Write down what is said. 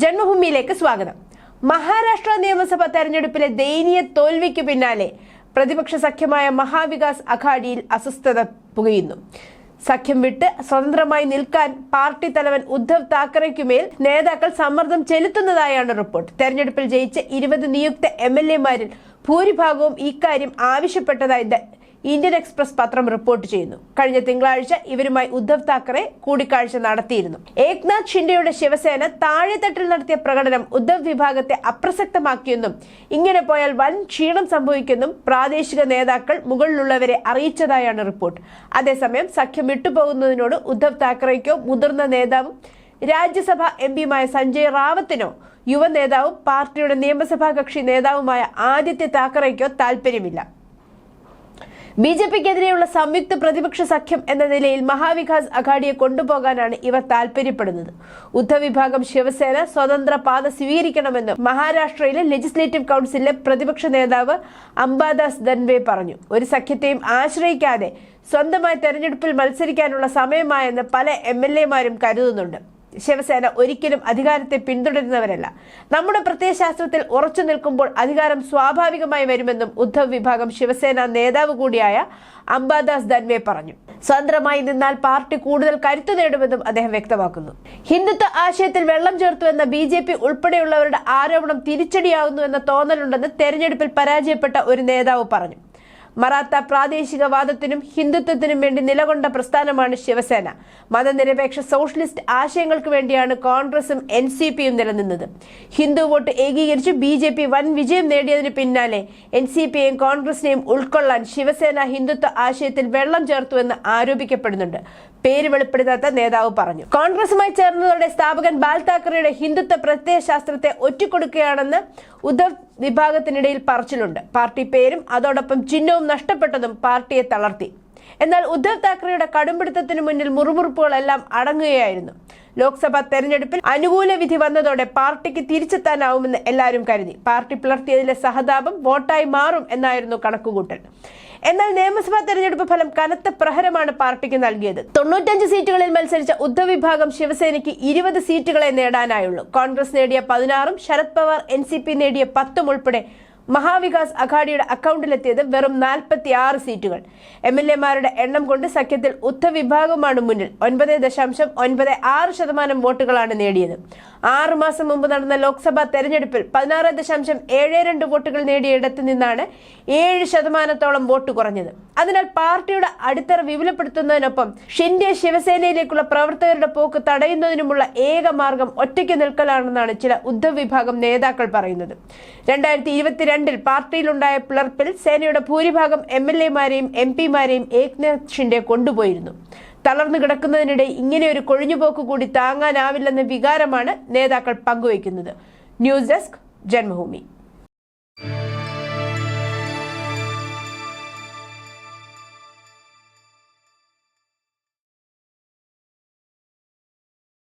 ജന്മഭൂമിയിലേക്ക് സ്വാഗതം. മഹാരാഷ്ട്ര നിയമസഭാ തെരഞ്ഞെടുപ്പിലെ ദയനീയ തോൽവിക്ക് പിന്നാലെ പ്രതിപക്ഷ സഖ്യമായ മഹാവികാസ് അഘാഡിയിൽ അസ്വസ്ഥത പുകയുന്നു. സഖ്യം വിട്ട് സ്വതന്ത്രമായി നിൽക്കാൻ പാർട്ടി തലവൻ ഉദ്ധവ് താക്കറെക്കുമേൽ നേതാക്കൾ സമ്മർദ്ദം ചെലുത്തുന്നതായാണ് റിപ്പോർട്ട്. തെരഞ്ഞെടുപ്പിൽ ജയിച്ച ഇരുപത് നിയുക്ത എം എൽ എമാരിൽ ഭൂരിഭാഗവും ഇക്കാര്യം ആവശ്യപ്പെട്ടതായി ഇന്ത്യൻ എക്സ്പ്രസ് പത്രം റിപ്പോർട്ട് ചെയ്യുന്നു. കഴിഞ്ഞ തിങ്കളാഴ്ച ഇവരുമായി ഉദ്ധവ് താക്കറെ കൂടിക്കാഴ്ച നടത്തിയിരുന്നു. ഏക്നാഥ് ഷിൻഡെയുടെ ശിവസേന താഴെത്തട്ടിൽ നടത്തിയ പ്രകടനം ഉദ്ധവ് വിഭാഗത്തെ അപ്രസക്തമാക്കിയെന്നും ഇങ്ങനെ പോയാൽ വൻ ക്ഷീണം സംഭവിക്കുമെന്നും പ്രാദേശിക നേതാക്കൾ മുകളിലുള്ളവരെ അറിയിച്ചതായാണ് റിപ്പോർട്ട്. അതേസമയം സഖ്യം വിട്ടുപോകുന്നതിനോട് ഉദ്ധവ് താക്കറെക്കോ മുതിർന്ന നേതാവും രാജ്യസഭാ എം പിയുമായ സഞ്ജയ് റാവത്തിനോ യുവ നേതാവും പാർട്ടിയുടെ നിയമസഭാ കക്ഷി നേതാവുമായ ആദിത്യ താക്കറെക്കോ താൽപ്പര്യമില്ല. ബി ജെ പിക്കെതിരെയുള്ള സംയുക്ത പ്രതിപക്ഷ സഖ്യം എന്ന നിലയിൽ മഹാവികാസ് അഘാഡിയെ കൊണ്ടുപോകാനാണ് ഇവർ താൽപര്യപ്പെടുന്നത്. ഉദ്ധവ് വിഭാഗം ശിവസേന സ്വതന്ത്ര പാത സ്വീകരിക്കണമെന്ന് മഹാരാഷ്ട്രയിലെ ലെജിസ്ലേറ്റീവ് കൗൺസിലിലെ പ്രതിപക്ഷ നേതാവ് അംബാദാസ് ദൻവെ പറഞ്ഞു. ഒരു സഖ്യത്തെയും ആശ്രയിക്കാതെ സ്വന്തമായി തെരഞ്ഞെടുപ്പിൽ മത്സരിക്കാനുള്ള സമയമായെന്ന് പല എം എൽ എമാരും കരുതുന്നുണ്ട്. ശിവസേന ഒരിക്കലും അധികാരത്തെ പിന്തുടരുന്നവരല്ല. നമ്മുടെ പ്രത്യയശാസ്ത്രത്തിൽ ഉറച്ചു നിൽക്കുമ്പോൾ അധികാരം സ്വാഭാവികമായി വരുമെന്നും ഉദ്ധവ് വിഭാഗം ശിവസേന നേതാവ് കൂടിയായ അംബാദാസ് ദൻവെ പറഞ്ഞു. സ്വതന്ത്രമായി നിന്നാൽ പാർട്ടി കൂടുതൽ കരുത്തു നേടുമെന്നും അദ്ദേഹം വ്യക്തമാക്കുന്നു. ഹിന്ദുത്വ ആശയത്തിൽ വെള്ളം ചേർത്തുവെന്ന ബി ജെ പി ഉൾപ്പെടെയുള്ളവരുടെ ആരോപണം തിരിച്ചടിയാകുന്നുവെന്ന തോന്നലുണ്ടെന്ന് തെരഞ്ഞെടുപ്പിൽ പരാജയപ്പെട്ട ഒരു നേതാവ് പറഞ്ഞു. മറാത്ത പ്രാദേശികവാദത്തിനും ഹിന്ദുത്വത്തിനും വേണ്ടി നിലകൊണ്ട പ്രസ്ഥാനമാണ് ശിവസേന. മതനിരപേക്ഷ സോഷ്യലിസ്റ്റ് ആശയങ്ങൾക്ക് വേണ്ടിയാണ് കോൺഗ്രസും എൻ സി പിയും നിലനിന്നത്. ഹിന്ദു വോട്ട് ഏകീകരിച്ച് ബി ജെ പി വൻ വിജയം നേടിയതിന് പിന്നാലെ എൻ സി പിയെയും കോൺഗ്രസിനെയും ഉൾക്കൊള്ളാൻ ശിവസേന ഹിന്ദുത്വ ആശയത്തിൽ വെള്ളം ചേർത്തുവെന്ന് ആരോപിക്കപ്പെടുന്നുണ്ട്. പേര് വെളിപ്പെടുത്താത്ത നേതാവ് പറഞ്ഞു. കോൺഗ്രസുമായി ചേർന്നതോടെ സ്ഥാപകൻ ബാൽ താക്കറെയുടെ ഹിന്ദുത്വ പ്രത്യയശാസ്ത്രത്തെ ഒറ്റിക്കൊടുക്കുകയാണെന്ന് ഉദ്ധവ് വിഭാഗത്തിനിടയിൽ പറച്ചിലുണ്ട്. പാർട്ടി പേരും അതോടൊപ്പം ചിഹ്നവും നഷ്ടപ്പെട്ടതും പാർട്ടിയെ തളർത്തി. എന്നാൽ ഉദ്ധവ് താക്കറെയുടെ കടുംപിടുത്തത്തിന് മുന്നിൽ മുറുമുറുപ്പുകളെല്ലാം അടങ്ങുകയായിരുന്നു. ലോക്സഭാ തെരഞ്ഞെടുപ്പിൽ അനുകൂല വിധി വന്നതോടെ പാർട്ടിക്ക് തിരിച്ചെത്താനാവുമെന്ന് എല്ലാവരും കരുതി. പാർട്ടി പിളർത്തിയതിലെ സഹതാപം വോട്ടായി മാറും എന്നായിരുന്നു കണക്കുകൂട്ടൽ. എന്നാൽ നിയമസഭാ തെരഞ്ഞെടുപ്പ് ഫലം കനത്ത പ്രഹരമാണ് പാർട്ടിക്ക് നൽകിയത്. തൊണ്ണൂറ്റഞ്ച് സീറ്റുകളിൽ മത്സരിച്ച ഉദ്ധവ് വിഭാഗം ശിവസേനയ്ക്ക് ഇരുപത് സീറ്റുകളെ നേടാനായുള്ളൂ. കോൺഗ്രസ് നേടിയ പതിനാറും Sharad Pawar N C P നേടിയ പത്തും ഉൾപ്പെടെ മഹാവികാസ് അഘാഡിയുടെ അക്കൗണ്ടിലെത്തിയത് വെറും നാൽപ്പത്തി ആറ് സീറ്റുകൾ. എം എൽ എമാരുടെ എണ്ണം കൊണ്ട് സഖ്യത്തിൽ ഉദ്ധവ് വിഭാഗമാണ് മുന്നിൽ. ഒൻപത് ദശാംശം ഒൻപത് ആറ് ശതമാനം വോട്ടുകളാണ് നേടിയത്. ആറു മാസം മുമ്പ് നടന്ന ലോക്സഭാ തെരഞ്ഞെടുപ്പിൽ പതിനാറ് ദശാംശം ഏഴ് രണ്ട് വോട്ടുകൾ നേടിയ ഇടത്ത് നിന്നാണ് ഏഴ് ശതമാനത്തോളം വോട്ട് കുറഞ്ഞത്. അതിനാൽ പാർട്ടിയുടെ അടിത്തറ വിപുലപ്പെടുത്തുന്നതിനൊപ്പം ഷിൻഡെ ശിവസേനയിലേക്കുള്ള പ്രവർത്തകരുടെ പോക്ക് തടയുന്നതിനുമുള്ള ഏക മാർഗം ഒറ്റയ്ക്ക് നിൽക്കലാണെന്നാണ് ചില ഉദ്ധവ് വിഭാഗം നേതാക്കൾ പറയുന്നത്. രണ്ടായിരത്തി ഇരുപത്തിരണ്ടിൽ പാർട്ടിയിലുണ്ടായ പിളർപ്പിൽ സേനയുടെ ഭൂരിഭാഗം എം എൽ എമാരെയും എം പിമാരെയും ഏക്നാഥ് ഷിൻഡെ കൊണ്ടുപോയിരുന്നു. തളർന്നു കിടക്കുന്നതിനിടെ ഇങ്ങനെ ഒരു കൊഴിഞ്ഞുപോക്ക് കൂടി താങ്ങാനാവില്ലെന്ന വികാരമാണ് നേതാക്കൾ പങ്കുവയ്ക്കുന്നത്. News desk Janmabhumi.